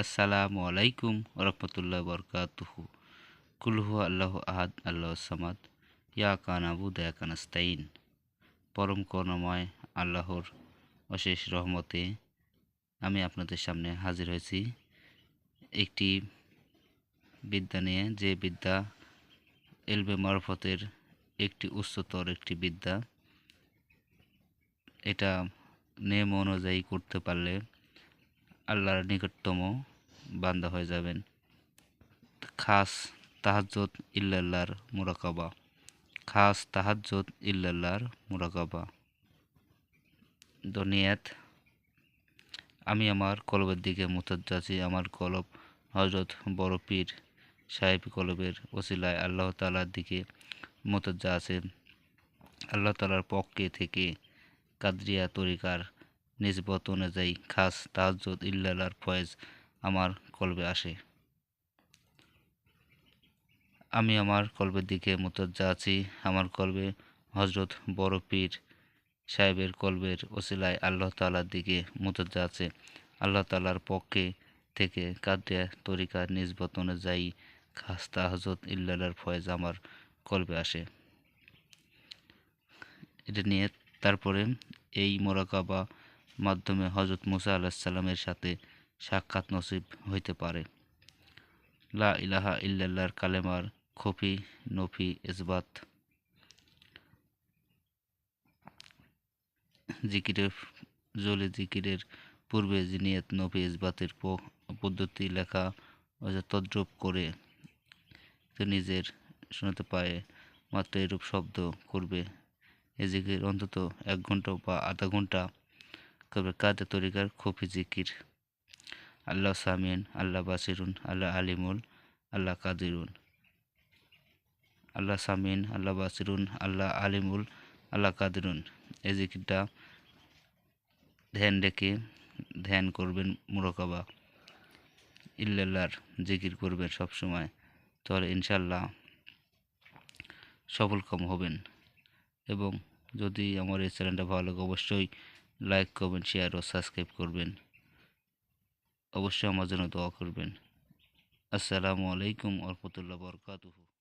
আসসালামু আলাইকুম রহমতুল্লাহ বরকাতুহু কুলহু আল্লাহ আহাদ আল্লাহ সামাদ ইয়া কান আবু দয়া কানাস্তাইন পরম করুণাময় আল্লাহর অশেষ রহমতে আমি আপনাদের সামনে হাজির হয়েছি একটি বিদ্যা নিয়ে। যে বিদ্যা এলবে মারফতের একটি উচ্চতর একটি বিদ্যা। এটা নিয়ম অনুযায়ী করতে পারলে আল্লাহর নিকটতম বান্দা হয়ে যাবেন। খাস তাহাজ্জত ইল্লাল্লাহর মুরাকাবা। খাস তাহাজ্জত ইল্লাল্লাহর মুরাকাবা। দনিয়াত, আমি আমার কলবের দিকে মুতাজ্জাছি আমার কলব হজরত বড় পীর সাহেব কলবের ওসিলায় আল্লাহ তালার দিকে মোতজ্জা আছে আল্লাহ তালার পক্ষে থেকে কাদরিয়া তরিকার নিজবত অনুযায়ী খাস তাহাজ্জুদ ইল্লালার ফয়েজ আমার কলবে আসে। আমি আমার কলবের দিকে মুতজ্জা আছি। আমার কলবে হজরত বড় পীর সাহেবের কলবের ওসিলায় আল্লাহ তালার দিকে মুতজ্জা আছে। আল্লাহ তালার পক্ষে থেকে কাদরিয়া তরিকার নিজবত অনুযায়ী খাস্তা তাহাজত ইল্লালার ফয়েজ আমার কলবে আসে। এটা নিয়ে তারপরে এই মোরাকাবা মাধ্যমে হজরত মুসা আলাহিসাল্লামের সাথে সাক্ষাৎ নসিব হইতে পারে। লা ইলাহা ইল্লাল্লাহর কালেমার খফি নফি, ইসবাত। জিকিরের জলে জিকিরের পূর্বে জিনিয়ত, নফি, ইসবাতের পদ্ধতি লেখা তদ্রুপ করে নিজের শোনাতে পায় মাত্র এরূপ শব্দ করবে। এ জিকির অন্তত এক ঘণ্টা বা আধা ঘণ্টা করবে কাদের তরিকার খফি জিকির? আল্লাহ সামিন আল্লাহ বাসিরুন, আল্লাহ আলিমুল, আল্লাহ কাদিরুন। আল্লাহ সামিন আল্লাহ বাসিরুন, আল্লাহ আলিমুল, আল্লাহ কাদিরুন। এই জিকিরটা ধ্যান রেখে ধ্যান করবেন মুরকাবা। ইল্লাল্লাহর জিকির করবেন সবসময়। তাহলে ইনশাল্লাহ সফলকাম হবেন। এবং যদি আমার এই চ্যানেলটা ভালো লাগে, অবশ্যই লাইক কমেন্ট শেয়ার ও সাবস্ক্রাইব করবেন। অবশ্যই আমার জন্য দোয়া করবেন। আসসালামু আলাইকুম রহমতুল্লাহ বরকাতুহু।